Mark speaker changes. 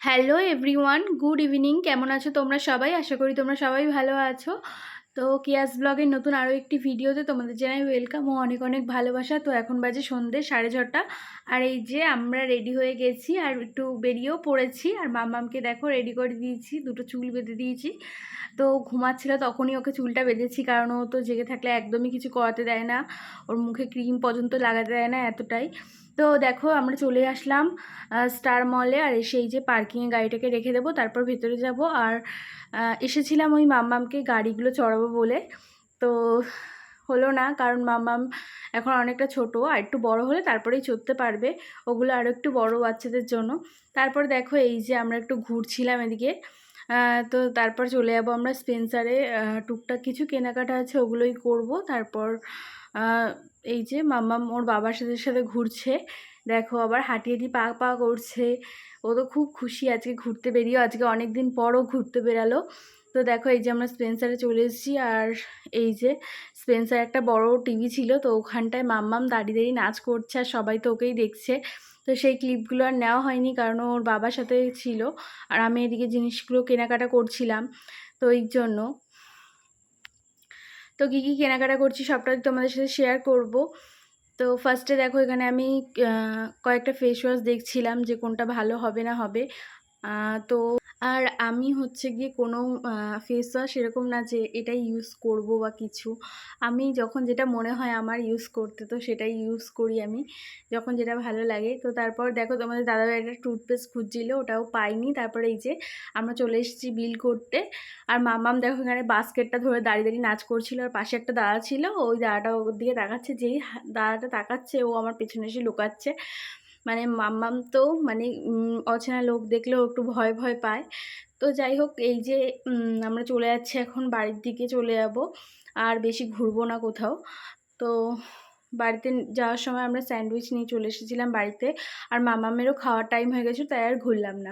Speaker 1: Hello everyone good evening কেমন আছো তোমরা সবাই? আশা করি তোমরা সবাই ভালো আছো। তো কিয়াস ব্লগের নতুন আরও একটি ভিডিওতে তোমাদের জানাই ওয়েলকাম ও অনেক অনেক ভালোবাসা। তো এখন বাজে সন্ধ্যে সাড়ে ছটা। আর এই যে আমরা রেডি হয়ে গেছি আর একটু বেরিয়েও পড়েছি আর মামামকে দেখো রেডি করে দিয়েছি, দুটো চুল বেঁধে দিয়েছি। তো ঘুমাচ্ছিল তখনই ওকে চুলটা বেঁধেছি কারণ ও তো জেগে থাকলে একদমই কিছু করাতে দেয় না। ওর মুখে ক্রিম পর্যন্ত লাগাতে দেয় না এতটাই। তো দেখো আমরা চলে আসলাম স্টার মলে আর সেই যে পার্কিংয়ে গাড়িটাকে রেখে দেবো, তারপর ভেতরে যাব। আর এসেছিলাম ওই মাম্মামকে গাড়িগুলো চড়াবো বলে। তো হলো না, কারণ মাম্মাম এখন অনেকটা ছোট, আর একটু বড় হলে তারপরেই চড়তে পারবে। ওগুলো আরও একটু বড় বাচ্চাদের জন্য। তারপর দেখো এই যে আমরা একটু ঘুরছিলাম এদিকে। তো তারপর চলে যাব আমরা স্পেন্সারে। টুকটাক কিছু কেনাকাটা আছে, ওগুলোই করব। তারপর এই যে মাম্মাম ওর বাবার সাথে সাথে ঘুরছে। দেখো আবার হাঁটি হাঁটি পা পা করছে। ও তো খুব খুশি আজকে ঘুরতে বেরিয়েও আজকে অনেক দিন পরও ঘুরতে বেরালো। তো দেখো এই যে আমরা স্পেন্সারে চলে এসেছি আর এই যে স্পেন্সার একটা বড় টিভি ছিল, তো ওখানটায় মাম্মাম দাঁড়িয়ে দাঁড়িয়ে নাচ করছে আর সবাই তো ওকেই দেখছে। তো সেই ক্লিপগুলো আর নেওয়া হয়নি কারণ ওর বাবার সাথে ছিল আর আমি এদিকে জিনিসগুলো কেনাকাটা করছিলাম তো এই জন্য। তো কী কী কেনাকাটা করছি সবটাই তোমাদের সাথে শেয়ার করব। তো ফার্স্টে দেখো এখানে আমি কয়েকটা ফেস ওয়াশ দেখছিলাম যে কোনটা ভালো হবে না হবে। তো আর আমি হচ্ছে গিয়ে কোনো ফেস ওয়াশ এরকম না যে এটাই ইউজ করব বা কিছু। আমি যখন যেটা মনে হয় আমার ইউজ করতে, তো সেটাই ইউজ করি আমি। যখন যেটা ভালো লাগে, তো তারপর দেখো তোমাদের দাদাভাই একটা টুথপেস্ট খুঁজছিলো, ওটাও পাইনি। তারপরে এই যে আমরা চলে এসেছি বিল করতে। আর মামাম দেখো এখানে বাস্কেটটা ধরে দাঁড়িয়ে দাঁড়িয়ে নাচ করছিল। আর পাশে একটা দাদা ছিল, ওই দাদাটা ওর দিকে তাকাচ্ছে, যেই দাদাটা তাকাচ্ছে, ও আমার পেছনে এসে লুকাচ্ছে। মানে মাম্মাম তো মানে অচেনা লোক দেখলেও একটু ভয় ভয় পায়। তো যাই হোক, এই যে আমরা চলে যাচ্ছি এখন বাড়ির দিকে চলে যাব, আর বেশি ঘুরবো না কোথাও। তো বাড়িতে যাওয়ার সময় আমরা স্যান্ডউইচ নিয়ে চলে এসেছিলাম বাড়িতে, আর মামামেরও খাওয়ার টাইম হয়ে গেছে, তাই আর ঘুরলাম না।